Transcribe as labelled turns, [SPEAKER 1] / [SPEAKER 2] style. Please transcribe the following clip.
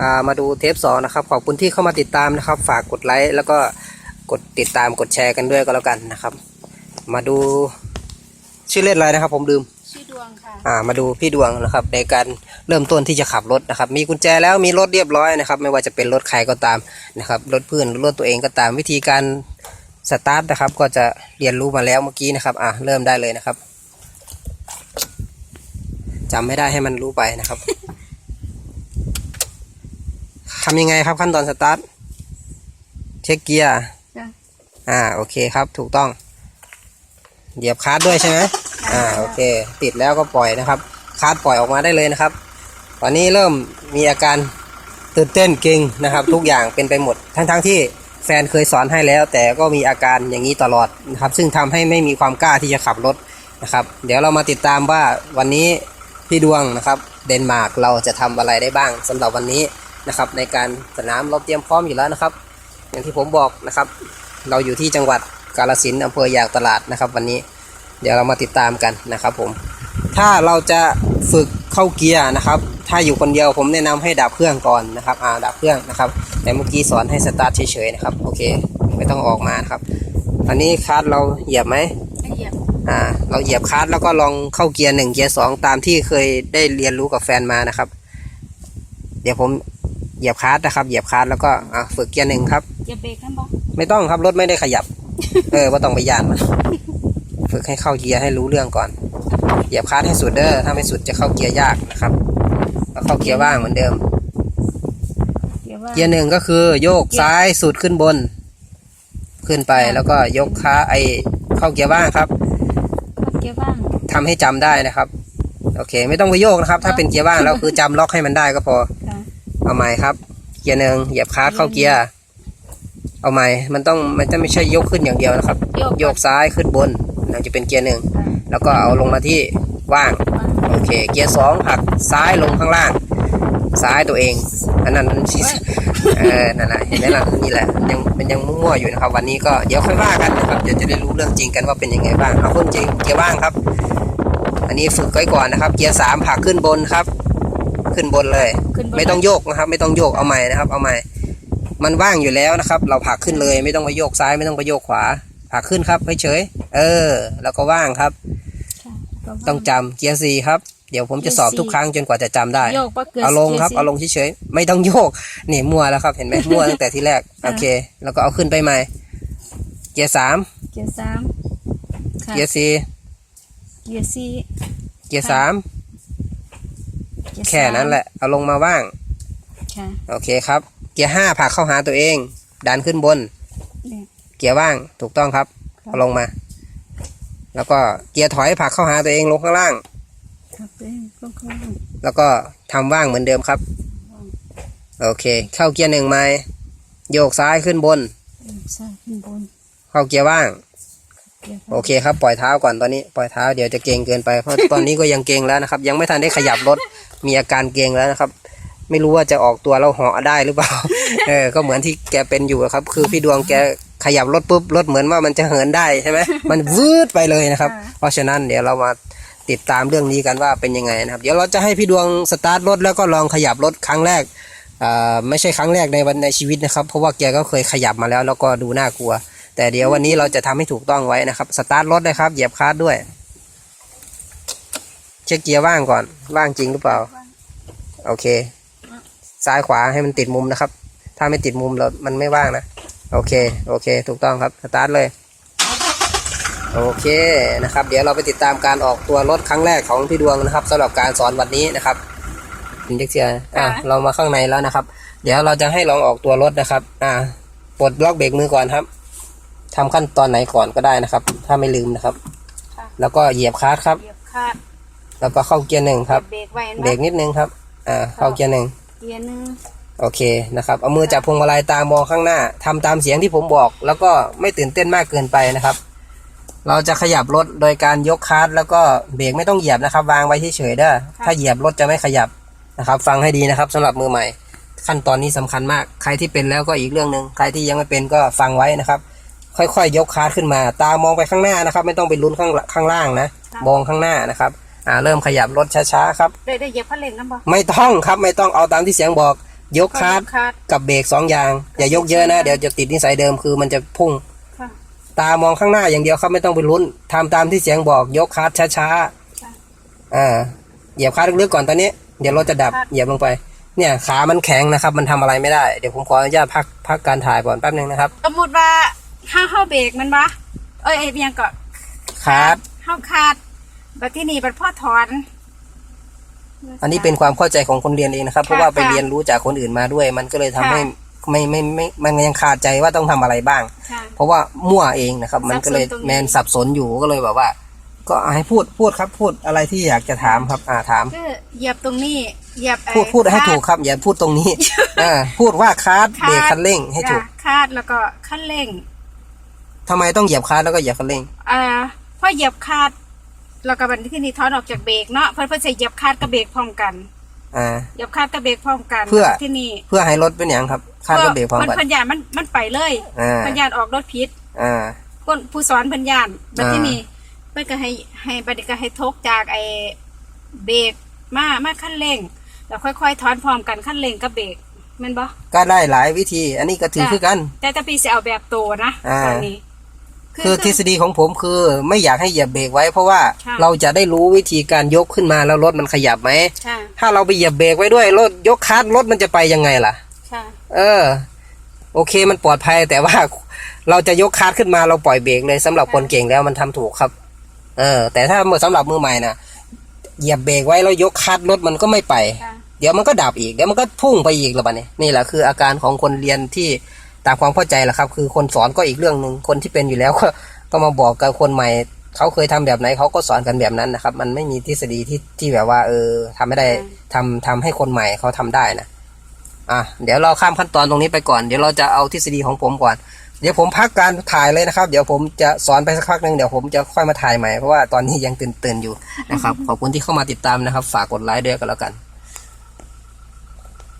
[SPEAKER 1] อ่ามาดูเทปสองนะครับขอบคุณที่เข้ามาติดตามนะครับ ฝากกดไลค์แล้วก็กดติดตามกดแชร์กันด้วยก็แล้วกันนะครับ มาดูชื่อเล่นอะไรนะครับ ผมลืม
[SPEAKER 2] ชื่อดวงค่ะ
[SPEAKER 1] อ่ามาดูพี่ดวงนะครับ ในการเริ่มต้นที่จะขับรถนะครับ มีกุญแจแล้วมีรถเรียบร้อยนะครับ ไม่ว่าจะเป็นรถใครก็ตามนะครับรถเพื่อนหรือรถตัวเองก็ตามวิธีการสตาร์ทนะครับ ก็จะเรียนรู้มาแล้วเมื่อกี้นะครับอ่าเริ่มได้เลยนะครับจำไม่ได้ให้มันรู้ไปนะครับทำยังไงครับขั้นตอนสตาร์ทเช็คเกียร์
[SPEAKER 2] จ้ะ
[SPEAKER 1] อ่าโอเคครับถูกต้อง เหยียบคลัสด้วยใช่ไหมอ่าโอเค ติดแล้วก็ปล่อยนะครับคลัสปล่อยออกมาได้เลยนะครับ ตอนนี้เริ่มมีอาการตื่นเต้นเก่งนะครับ ทุกอย่างเป็นไปหมด ทั้งๆทที่แฟนเคยสอนให้แล้ว แต่ก็มีอาการอย่างนี้ตลอดนะครับ ซึ่งทำให้ไม่มีความกล้าที่จะขับรถนะครับ เดี๋ยวเรามาติดตามว่าวันนี้พี่ดวงนะครับ เดนมาร์กเราจะทำอะไรได้บ้างสำหรับวันนี้ นะครับ ในการสนามเราเตรียมพร้อมอยู่แล้วนะครับ อย่างที่ผมบอกนะครับ เราอยู่ที่จังหวัดกาฬสินธุ์อำเภอยางตลาดนะครับ วันนี้เดี๋ยวเรามาติดตามกันนะครับผมถ้าเราจะฝึกเข้าเกียร์นะครับ ถ้าอยู่คนเดียวผมแนะนำให้ดับเครื่องก่อนนะครับอ่าดับเครื่องนะครับ แต่เมื่อกี้สอนให้สตาร์ทเฉยๆนะครับโอเคไม่ต้องออกมานะครับ อันนี้คลัสเราเหยียบไหม
[SPEAKER 2] ละเอียด
[SPEAKER 1] อ่าเราเหยียบคลัสแล้วก็ลองเข้าเกียร์หนึ่งเกียร์สองตามที่เคยได้เรียนรู้กับแฟนมานะครับ เดี๋ยวผม เหยียบคลัสนะครับ เหยียบคลัสแล้วก็อ่าฝึกเกียร์หนึ่งครับ
[SPEAKER 2] อย่าเบรกนะบอก
[SPEAKER 1] ไม่ต้องครับรถไม่ได้ขยับ เออว่าต้องไปยานมันฝึกให้เข้าเกียร์ให้รู้เรื่องก่อน เหยียบคลัสให้สุดเด้อถ้าไม่สุดจะเข้าเกียร์ยากนะครับแล้วเข้าเกียร์ว่างเหมือนเดิม
[SPEAKER 2] เดี๋ยวว่า
[SPEAKER 1] เกียร์หนึ่งก็คือโยกซ้ายสุดขึ้นบน ขึ้นไปแล้วก็ยกขาไอเข้าเกียร์ว่างครับ
[SPEAKER 2] เกียร์ว่าง
[SPEAKER 1] ทำให้จำได้นะครับ โอเค ไม่ต้องไปโยกนะครับ ถ้าเป็นเกียร์ว่างแล้วคือจำล็อกให้มันได้ก็พอ
[SPEAKER 2] ค่ะ
[SPEAKER 1] เอาใหม่ครับ เกียร์หนึ่งเหยียบคลัสเข้าเกียร์ เอาใหม่ มันต้องมันจะไม่ใช่ยกขึ้นอย่างเดียวนะครับ
[SPEAKER 2] โยก
[SPEAKER 1] โยกซ้ายขึ้นบนนั่นจะเป็นเกียร์หนึ่ง
[SPEAKER 2] ค่ะ
[SPEAKER 1] แล้วก็เอาลงมาที่ว่าง
[SPEAKER 2] ว่าง
[SPEAKER 1] โอเค เกียร์สองผลักซ้ายลงข้างล่าง ซ้ายตัวเอง อันนั้นเออนั่นแหละเห็นไหมล่ะนี่แหละยังมันยังมั่วๆอยู่นะครับ วันนี้ก็เดี๋ยวค่อยว่ากันนะครับเดี๋ยวจะได้รู้เรื่องจริงกันว่าเป็นยังไงบ้างเอาขึ้นจริงเกียร์ว่างครับ อันนี้ฝึกไว้ก่อนนะครับ เกียร์สามผลักขึ้นบนครับ ขึ้นบนเลย
[SPEAKER 2] ขึ้นบน
[SPEAKER 1] ไม่ต้องโยกนะครับ ไม่ต้องโยกเอาใหม่นะครับ เอาใหม่ มันว่างอยู่แล้วนะครับ เราผลักขึ้นเลย ไม่ต้องไปโยกซ้ายไม่ต้องไปโยกขวาผลักขึ้นครับเฉยๆเออ แล้วก็ว่างครับ
[SPEAKER 2] ค่ะก็ว่าง
[SPEAKER 1] ต้องจำเกียร์สี่ครับเดี๋ยวผมจะสอบ
[SPEAKER 2] เกียร์สี่
[SPEAKER 1] ทุกครั้งจนกว่าจะจำได้
[SPEAKER 2] โยกปะเกลือ
[SPEAKER 1] เอาลงครับ
[SPEAKER 2] กีย
[SPEAKER 1] เอาลงเฉยๆไม่ต้องโยกนี่มั่วแล้วครับ เห็นไหมมั่วตั้งแต่ที่แรกโอเค แล้วก็เอาขึ้นไปใหม่ เกียร์สาม
[SPEAKER 2] เกียร์สามค่ะ
[SPEAKER 1] เกียร์สี่
[SPEAKER 2] เกียร์สี่
[SPEAKER 1] เกียร์สาม
[SPEAKER 2] เกียร์สาม
[SPEAKER 1] แค่นั้นแหละ เอาลงมาว่าง
[SPEAKER 2] ค่ะ
[SPEAKER 1] โอเคครับ เกียร์ห้าผลักเข้าหาตัวเอง ดันขึ้นบน
[SPEAKER 2] เนี่ย
[SPEAKER 1] เกียร์ว่าง ถูกต้องครับเอาลงมา แล้วก็เกียร์ถอยผลักเข้าหาตัวเองลงข้างล่าง
[SPEAKER 2] ครับเองก็เข้า
[SPEAKER 1] แล้วก็ทำว่างเหมือนเดิมครับ โอเค เข้าเกียร์หนึ่งไหมโยกซ้ายขึ้นบน
[SPEAKER 2] ซ้ายขึ้นบน
[SPEAKER 1] เข้าเกียร์ว่าง
[SPEAKER 2] เกียร์
[SPEAKER 1] โอเคครับปล่อยเท้าก่อนตอนนี้ปล่อยเท้าเดี๋ยวจะเกรงเกินไปเพราะตอนนี้ก็ยังเกรงแล้วนะครับ ยังไม่ทันได้ขยับรถมีอาการเกรงแล้วนะครับ ไม่รู้ว่าจะออกตัวแล้วเหาะได้หรือเปล่าเออก็เหมือนที่แกเป็นอยู่อะครับ คือพี่ดวงแกขยับรถปุ๊บรถเหมือนว่ามันจะเหินได้ใช่ไหมมันวืดไปเลยนะครับ เพราะฉะนั้นเดี๋ยวเรามาติดตามเรื่องนี้กันว่าเป็นยังไงนะครับ เดี๋ยวเราจะให้พี่ดวงสตาร์ทรถแล้วก็ลองขยับรถครั้งแรกอ่าไม่ใช่ครั้งแรกในวันในชีวิตนะครับ เพราะว่าแกก็เคยขยับมาแล้วแล้วก็ดูน่ากลัว แต่เดี๋ยววันนี้เราจะทำให้ถูกต้องไว้นะครับ สตาร์ทรถนะครับ เหยียบคลัสด้วย เช็คเกียร์ว่างก่อน ว่างจริงหรือเปล่า โอเค ซ้ายขวาให้มันติดมุมนะครับ ถ้าไม่ติดมุมเรา มันไม่ว่างนะ โอเค โอเค ถูกต้องครับ สตาร์ทเลย โอเคนะครับ เดี๋ยวเราไปติดตามการออกตัวรถครั้งแรกของพี่ดวงนะครับสำหรับการสอนวันนี้นะครับคุณเด็กเสียอะเรามาข้างในแล้วนะครับ เดี๋ยวเราจะให้ลองออกตัวรถนะครับ อ่าปลดล็อกเบรกมือก่อนครับ ทำขั้นตอนไหนก่อนก็ได้นะครับ ถ้าไม่ลืมนะครับ
[SPEAKER 2] ค่ะ
[SPEAKER 1] แล้วก็เหยียบคลัสครับ
[SPEAKER 2] เหยียบคาด
[SPEAKER 1] แล้วก็เข้าเกียร์หนึ่งครับ
[SPEAKER 2] เบรกไว้
[SPEAKER 1] เบรกนิดนึงครับ อ่า เข้าเกียร์หนึ่ง
[SPEAKER 2] เกียร์หนึ่ง
[SPEAKER 1] โอเคนะครับ เอามือจับพวงมาลัยตามองข้างหน้าทำตามเสียงที่ผมบอก แล้วก็ไม่ตื่นเต้นมากเกินไปนะครับ เราจะขยับรถโดยการยกคลัสแล้วก็เบรกไม่ต้องเหยียบนะครับ วางไว้เฉยๆเด้อถ้าเหยียบรถจะไม่ขยับนะครับ ฟังให้ดีนะครับสำหรับมือใหม่ ขั้นตอนนี้สำคัญมาก ใครที่เป็นแล้วก็อีกเรื่องหนึ่งใครที่ยังไม่เป็นก็ฟังไว้นะครับ ค่อยๆยกคลัสขึ้นมา ตามองไปข้างหน้านะครับ ไม่ต้องไปลุ้นข้างข้างล่างนะมองข้างหน้านะครับอ่าเริ่มขยับรถช้าๆครับ
[SPEAKER 2] ได้ได้เหยียบคันเร่งนะบอก
[SPEAKER 1] ไม่ต้องครับไม่ต้องเอาตามที่เสียงบอก ยกคาร์ด
[SPEAKER 2] คาร์ด
[SPEAKER 1] กับเบรกสองอย่าง อย่ายกเยอะนะ เดี๋ยวจะติดนิสัยเดิมคือมันจะพุ่ง
[SPEAKER 2] ค่ะ
[SPEAKER 1] ตามองข้างหน้าอย่างเดียวครับไม่ต้องไปลุ้นทำตามที่เสียงบอก ยกคาร์ดช้า
[SPEAKER 2] ค่ะ
[SPEAKER 1] ๆอ่าเหยียบคาร์ดลึกๆก่อนตอนนี้ เดี๋ยวรถจะดับ
[SPEAKER 2] ครับ
[SPEAKER 1] เหยียบลงไปเนี่ยขามันแข็งนะครับ มันทำอะไรไม่ได้ เดี๋ยวผมขออนุญาตพักพักการถ่ายก่อนแป๊บนึงนะครับ
[SPEAKER 2] สมมติว่า ห้าเข้าเบรกมันปะเอ้ยไอ้เบียงก็
[SPEAKER 1] คาร์ด
[SPEAKER 2] เข้าคาดบัดที่นี่บัดพ่อถอน
[SPEAKER 1] อันนี้เป็นความเข้าใจของคนเรียนเองนะครับ เพราะว่าไป
[SPEAKER 2] ค่ะ
[SPEAKER 1] เรียนรู้จากคนอื่นมาด้วย มันก็เลยทำ
[SPEAKER 2] ค่ะ
[SPEAKER 1] ให้ไม่ไม่ไม่มันยังขาดใจว่าต้องทำอะไรบ้าง
[SPEAKER 2] ค่ะ
[SPEAKER 1] เพราะว่ามั่วเองนะครับ มันก็เลย
[SPEAKER 2] สับสนตรงนี้
[SPEAKER 1] แมนสับสนอยู่ก็เลยแบบว่า ก็ให้พูดพูดครับ พูดอะไรที่อยากจะถามครับ อ่าถาม
[SPEAKER 2] คือเหยียบตรงนี้เหยียบไอ้
[SPEAKER 1] พูดพูดให้
[SPEAKER 2] คา
[SPEAKER 1] ถูกครับอย่าพูดตรงนี้อ่าพูดว่าคาร์ด
[SPEAKER 2] คาร์ด
[SPEAKER 1] เบรกคันเร่งให้ถูก
[SPEAKER 2] จ้ะคาดแล้วก็คันเร่ง
[SPEAKER 1] ทำไมต้องเหยียบคาร์ดแล้วก็เหยียบคันเร่ง
[SPEAKER 2] อ่าพอเหยียบคาดแล้วก็บัดที่นี่ถอนออกจากเบรกเนาะเพิ่นเพิ่นใส่เหยียบคาดกับเบรกพร้อมกัน
[SPEAKER 1] อ่า
[SPEAKER 2] เหยียบคาดกับเบรกพร้อมกัน
[SPEAKER 1] เพื่อ
[SPEAKER 2] ที่นี่
[SPEAKER 1] เพื่อให้รถเป็นอย่างครับคาร์ดกับเบรกพร้อม
[SPEAKER 2] มัน
[SPEAKER 1] กัน
[SPEAKER 2] พันยานมันมันไปเลย
[SPEAKER 1] อ่า
[SPEAKER 2] พันยานออกรถพิษ
[SPEAKER 1] อ่า
[SPEAKER 2] คนผู้สอนพันยานบัด
[SPEAKER 1] อ่า
[SPEAKER 2] ที่นี่เพิ่นก็ให้ให้บัดนี้ก็ให้ทกจากไอ้เบรกมามาคันเร่งแล้วค่อยๆถอนพร้อมกันคันเร่งกับเบรกแม่นบ่
[SPEAKER 1] ก็ได้หลายวิธี อันนี้ก็ถือ
[SPEAKER 2] จ้ะ
[SPEAKER 1] คือกัน
[SPEAKER 2] แต่ถ้าพี่สิเอาแบบโตนะ
[SPEAKER 1] อ่า
[SPEAKER 2] ตอนนี้
[SPEAKER 1] คือทฤษฎีของผมคือไม่อยากให้เหยียบเบรกไว้ เพราะว่า
[SPEAKER 2] ค่ะ
[SPEAKER 1] เราจะได้รู้วิธีการยกขึ้นมาแล้วรถมันขยับไหม
[SPEAKER 2] ค่ะ
[SPEAKER 1] ถ้าเราไปเหยียบเบรกไว้ด้วยรถยกคาร์ดรถมันจะไปยังไงล่ะ
[SPEAKER 2] ค่ะ
[SPEAKER 1] เออ โอเคมันปลอดภัยแต่ว่า เราจะยกคาร์ดขึ้นมาเราปล่อยเบรกเลยสำหรับคนเก่งแล้วมันทำถูกครับ เออ แต่ถ้าสำหรับมือใหม่นะเหยียบเบรกไว้แล้วยกคาร์ดรถมันก็ไม่ไป
[SPEAKER 2] ค่ะ
[SPEAKER 1] เดี๋ยวมันก็ดับอีกเดี๋ยวมันก็พุ่งไปอีกแล้วบัดนี้นี่แหละคืออาการของคนเรียนที่ ตามความเข้าใจแหละครับ คือคนสอนก็อีกเรื่องหนึ่งคนที่เป็นอยู่แล้วก็ก็มาบอกกับคนใหม่เขาเคยทำแบบไหนเขาก็สอนกันแบบนั้นนะครับ มันไม่มีทฤษฎีที่ที่แบบว่า เออทำไม่ได้ทำทำให้คนใหม่เขาทำได้นะอะเดี๋ยวเราข้ามขั้นตอนตรงนี้ไปก่อน เดี๋ยวเราจะเอาทฤษฎีของผมก่อน เดี๋ยวผมพักการถ่ายเลยนะครับ เดี๋ยวผมจะสอนไปสักพักหนึ่งเดี๋ยวผมจะค่อยมาถ่ายใหม่เพราะว่าตอนนี้ยังตื่นๆอยู่นะครับขอบคุณที่เข้ามาติดตามนะครับ ฝากกดไลค์ด้วยกันแล้วกัน